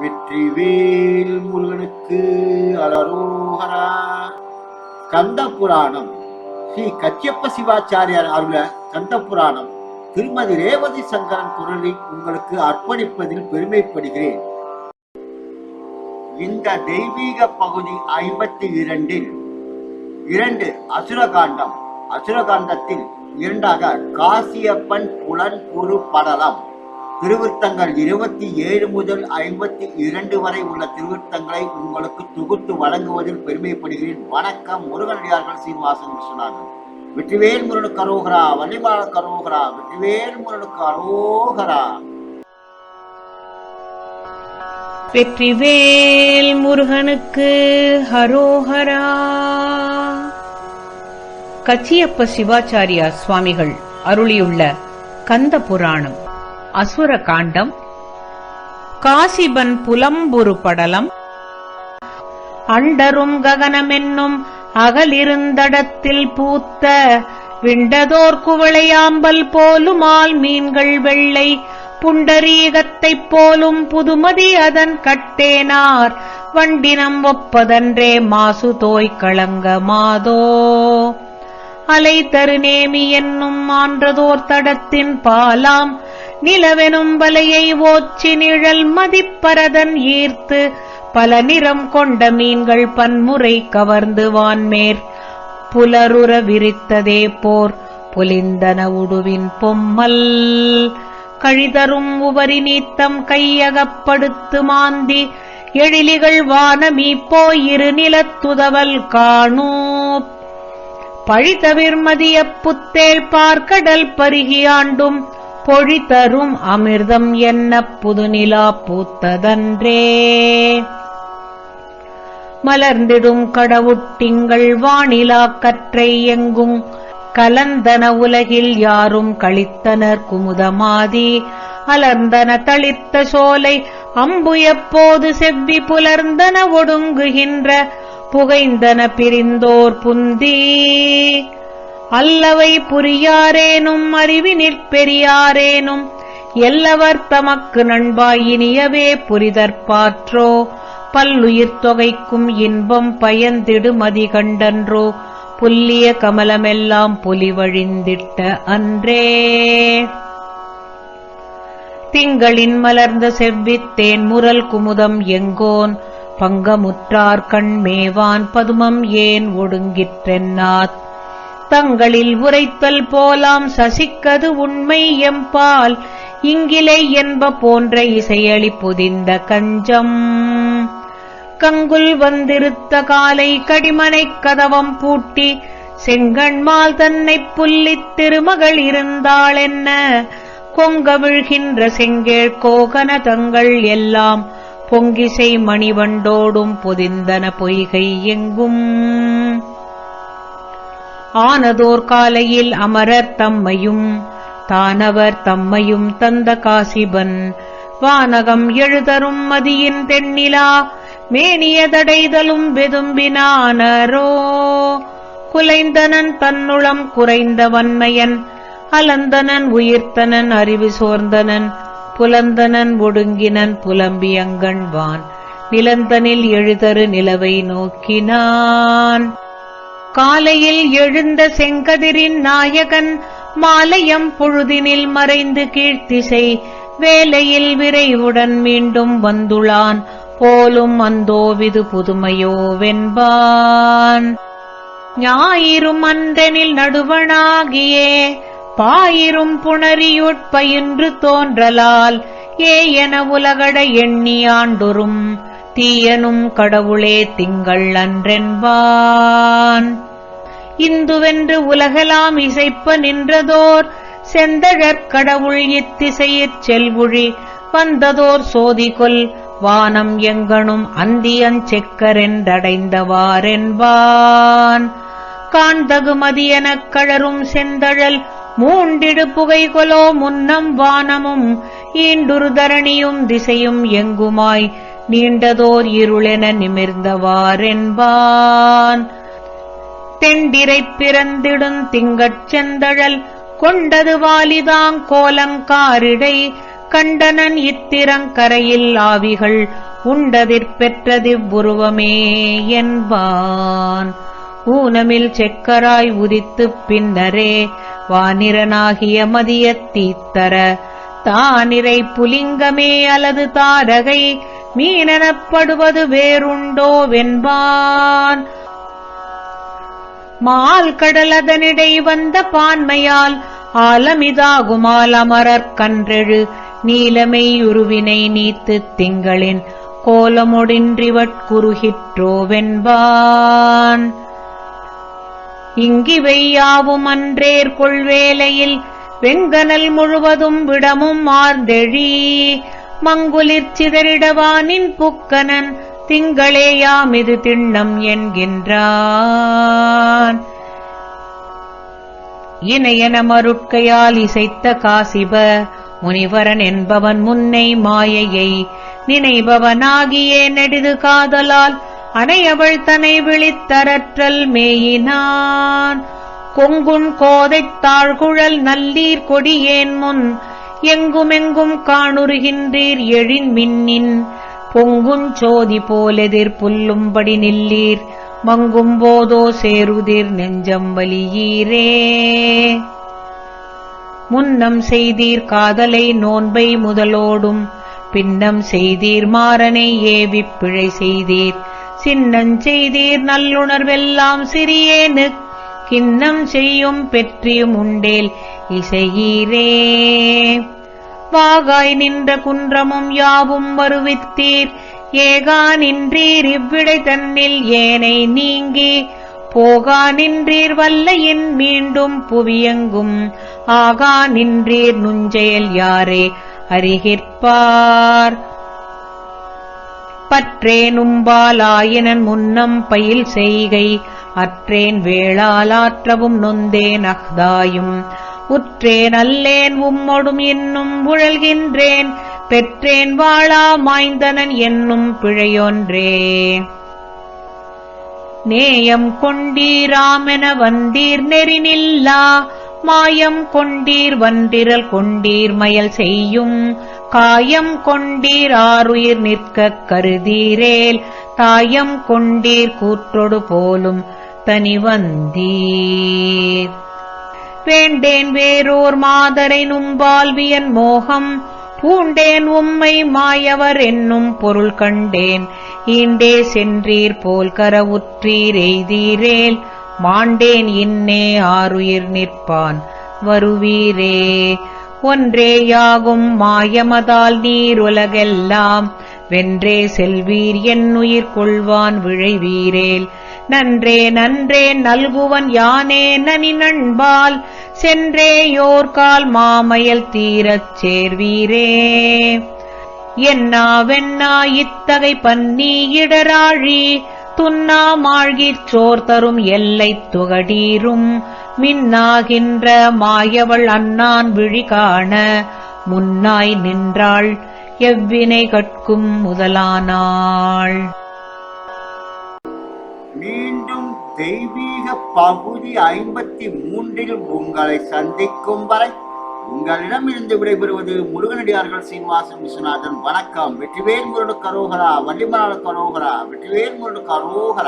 வெற்றிவேல் முருகனுக்கு அலரோகரா. கந்த புராணம் ஸ்ரீ கச்சியப்ப சிவாச்சாரியார் அருள கந்த புராணம் திருமதி ரேவதி சங்கரன் குரலை உங்களுக்கு அர்ப்பணிப்பதில் பெருமைப்படுகிறேன். இந்த தெய்வீக பகுதி ஐம்பத்தி இரண்டில் இரண்டு அசுரகாண்டம். அசுரகாண்டத்தில் இரண்டாக காசியப்பன் புலன் குரு படலம். திருவிருத்தங்கள் இருபத்தி ஏழு முதல் ஐம்பத்தி இரண்டு வரை உள்ள திருவிருத்தங்களை உங்களுக்கு தொகுத்து வழங்குவதில் பெருமைப்படுகிறேன். வணக்கம் முருகனடியார்கள் சீனிவாசன் விஸ்வநாதன். வெற்றிவேல் முருகனுக்கு அரோகரா வள்ளிமால கரோகரா வெற்றிவேல் முருகனுக்கு அரோகரா. வெற்றிவேல் முருகனுக்கு ஹரோஹரா கச்சியப்ப சிவாச்சாரியா சுவாமிகள் அருளியுள்ள கந்த புராணம். அசுர காண்டம் காசிபன் புலம்புரு படலம். அண்டரும் ககனமென்னும் அகலிருந்தடத்தில் பூத்த விண்டதோர் குவளையாம்பல் போலுமால் மீன்கள் வெள்ளை புண்டரீகத்தைப் போலும் புதுமதி அதன் கட்டேனார். வண்டினம் ஒப்பதன்றே மாசு தோய் களங்க மாதோ. அலை தருநேமி என்னும் ஆன்றதோர் தடத்தின் பாலாம் நிலவெனும் வலையை ஓச்சி நிழல் மதிப்பரதன் ஈர்த்து பல நிறம் கொண்ட மீன்கள் பன்முறை கவர்ந்து வான்மேற். புலருற விரித்ததே போர் புலிந்தன உடுவின் பொம்மல். கழிதரும் உவரி நீத்தம் கையகப்படுத்து மாந்தி எழிலிகள் வானமீ போயிரு நிலத்துதவல் காணூ. பழிதவிர்மதிய புத்தேள் பார்க்கடல் பருகியாண்டும் பொழிதரும் அமிர்தம் என்ன புதுநிலா பூத்ததன்றே. மலர்ந்திடும் கடவுட்டிங்கள் வானிலா கற்றை எங்கும். கலந்தன உலகில் யாரும் கழித்தனர் குமுதமாதி. அலர்ந்தன தளித்த சோலை அம்பு எப்போது செவ்வி புலர்ந்தன ஒடுங்குகின்ற. புகைந்தன பிரிந்தோர் புந்தி. அல்லவை புரியாரேனும் அறிவினிற் பெரியாரேனும் எல்லவர் தமக்கு நண்பாயினியவே புரிதற்பாற்றோ பல்லுயிர் தொகைக்கும் இன்பம் பயந்திடு மதிகண்டன்றோ புல்லிய கமலமெல்லாம் புலிவழிந்திட்ட அன்றே. திங்களின் மலர்ந்த செவ்வித்தேன் முரல் குமுதம் எங்கோன் பங்கமுற்றார் கண்மேவான் பதுமம் ஏன் ஒடுங்கிற்றென்னாத்? தங்களில் உரைத்தல் போலாம் சசிக்கது உண்மை எம்பால். இங்கிலை என்ப போன்ற இசையளி புதிந்த கஞ்சம். கங்குல் வந்திருத்த காலை கடிமனைக் கதவம் பூட்டி செங்கண்மால் தன்னைப் புல்லித் திருமகள் இருந்தாளென்ன கொங்கவிழ்கின்ற செங்கேழ் கோகன தங்கள் எல்லாம் பொங்கிசை மணிவண்டோடும் பொதிந்தன பொய்கை எங்கும். ஆனதோர் காலையில் அமரர் தம்மையும் தானவர் தம்மையும் தந்த காசிபன். வானகம் எழுதரும் மதியின் தென்னிலா மேனியதடைதலும் வெதும்பினானரோ. குலைந்தனன் தன்னுளம் குறைந்த வன்மையன் அலந்தனன் உயிர்த்தனன் அறிவு சோர்ந்தனன் புலந்தனன் ஒடுங்கினன் புலம்பியங்கண்வான் நிலந்தனில் எழுதரு நிலவை நோக்கினான். காலையில் எழுந்த செங்கதிரின் நாயகன் மாலையம் பொழுதினில் மறைந்து கீழ்த்திசை வேலையில் விரைவுடன் மீண்டும் வந்துளான். போலும் அந்தோவிது புதுமையோ வென்பான் ஞாயிறும் அன்றெனில் நடுவனாகியே. பாயிரும் புணரியுட்பயின்று தோன்றலால் ஏ என உலகட எண்ணியாண்டொரும் தீயனும் கடவுளே திங்கள் அன்றென்பான். இந்துவென்று உலகலாம் இசைப்ப நின்றதோர் செந்தழற் கடவுள் இத்திசையிற் செல்வுழி வந்ததோர் சோதிகொல் வானம் எங்கனும் அந்தியஞ் செக்கரென்றடைந்தவாறென்பான் காண்தகு கழரும் செந்தழல் மூண்டிடு புகைகொலோ முன்னம் வானமும் ஈண்டுரு தரணியும் திசையும் எங்குமாய் நீண்டதோர் இருளென நிமிர்ந்தவாறென்பான் தெண்டிரைப் பிறந்திடும் திங்கட் செந்தழல் கொண்டது வாலிதாங் கோலங்காரிடை கண்டனன் இத்திரங்கரையில் ஆவிகள் உண்டதிற்பெற்றதிவ்வுருவமே என்பான். ஊனமில் செக்கராய் உதித்துப் பின்னரே வானிரனாகிய மதிய தீத்தர தானிரை புலிங்கமே அல்லது தாரகை மீனெனப்படுவது வேறுண்டோ வென்பான் மால் கடலதனிடை வந்த பான்மையால் ஆலமிதாகுமால் அமரர் கன்றெழு. நீலமை உருவினை நீத்துத் திங்களின் கோலமொடின்றிவட்குருகிற்றோவென்பான் இங்கிவையாவும் யாவும் வெங்கனல் முழுவதும் விடமும் ஆர்ந்தெழி. மங்குலிற் சிதறிடவானின் புக்கனன்? திங்களேயாமிது திண்ணம் என்கின்றான். இணையன மருட்கையால் இசைத்த காசிப முனிவரன் என்பவன் முன்னை மாயையை நினைபவனாகியே நெடிது காதலால் அணையவள் தனை விழித்தரற்றல் மேயினான். கொங்குண் கோதைத் தாழ்குழல் நல்லீர் கொடியேன் முன் எங்குமெங்கும் காணுறுகின்றீர் எழின் மின்னின். பொங்குஞ்சோதி போலெதிர் புல்லும்படி நில்லீர். மங்கும் போதோ சேருதிர் நெஞ்சம் வலியீரே. முன்னம் செய்தீர் காதலை நோன்பை முதலோடும். பின்னம் செய்தீர் மாறனை ஏவிப் பிழை செய்தீர். சின்னஞ்செய்தீர் நல்லுணர்வெல்லாம் சிறியேனு கிண்ணம் செய்யும் பெற்றியும் உண்டேல் இசையீரே. வாகாய் நின்ற குன்றமும் யாவும் வருவித்தீர். ஏகா நின்றீர் இவ்விடை தன்னில் ஏனை நீங்கி. போகா நின்றீர் வல்லையின் மீண்டும் புவியெங்கும். ஆகா நின்றீர் நுஞ்செயல் யாரே அறிகிற்பார். பற்றேனும்பாலாயினன் முன்னம் பயில் செய்கை. அற்றேன் வேளாலாற்றவும் நொந்தேன் அஃதாயும். உற்றேன் அல்லேன் உம்மொடும் என்னும் உழல்கின்றேன். பெற்றேன் வாழா மாய்ந்தனன் என்னும் பிழையொன்றே. நேயம் கொண்டீராமென வந்தீர் நெறினில்லா மாயம் கொண்டீர் வந்திரல் கொண்டீர் மயல் செய்யும். காயம் கொண்டீர் ஆறுயிர் நிற்கக் கருதீரேல். தாயம் கொண்டீர் கூற்றொடு போலும் தனி வந்தீர் வேண்டேன் வேறோர் மாதரை நும்பால்வியன் மோகம் பூண்டேன் உம்மை மாயவர் என்னும் பொருள் கண்டேன். ஈண்டே சென்றீர் போல் கரவுற்றீர் எய்தீரேல் மாண்டேன் இன்னே ஆருயிர் நிற்பான் வருவீரே. ஒன்றே யாகும் மாயமதால் நீர் உலகெல்லாம் வென்றே செல்வீர் என் உயிர் கொள்வான் விழைவீரேல். நன்றே நன்றே நல்குவன் யானே நனி நண்பால். சென்றே யோர்கால் மாமயல் தீரச் சேர்வீரே. என்னாவென்னா இத்தகை பன்னி இடராழி. துன்னா மாழ்கிற் சோர் தரும் எல்லைத் துகடீரும். மின்னாகின்ற மாயவள் அண்ணான் விழி காண முன்னாய் நின்றாள். எவ்வினை கட்கும் முதலானாள். மீண்டும் தெய்வீக பகுதி ஐம்பத்தி மூன்றில் உங்களை சந்திக்கும் வரை உங்களிடமிருந்து விடைபெறுவது முருகனடியார்கள் சீனிவாசன் விஸ்வநாதன். வணக்கம். வெற்றிவேல் முருடு கரோகரா வள்ளிமலாள கரோகரா வெற்றிவேல் முருடு கரோகரா.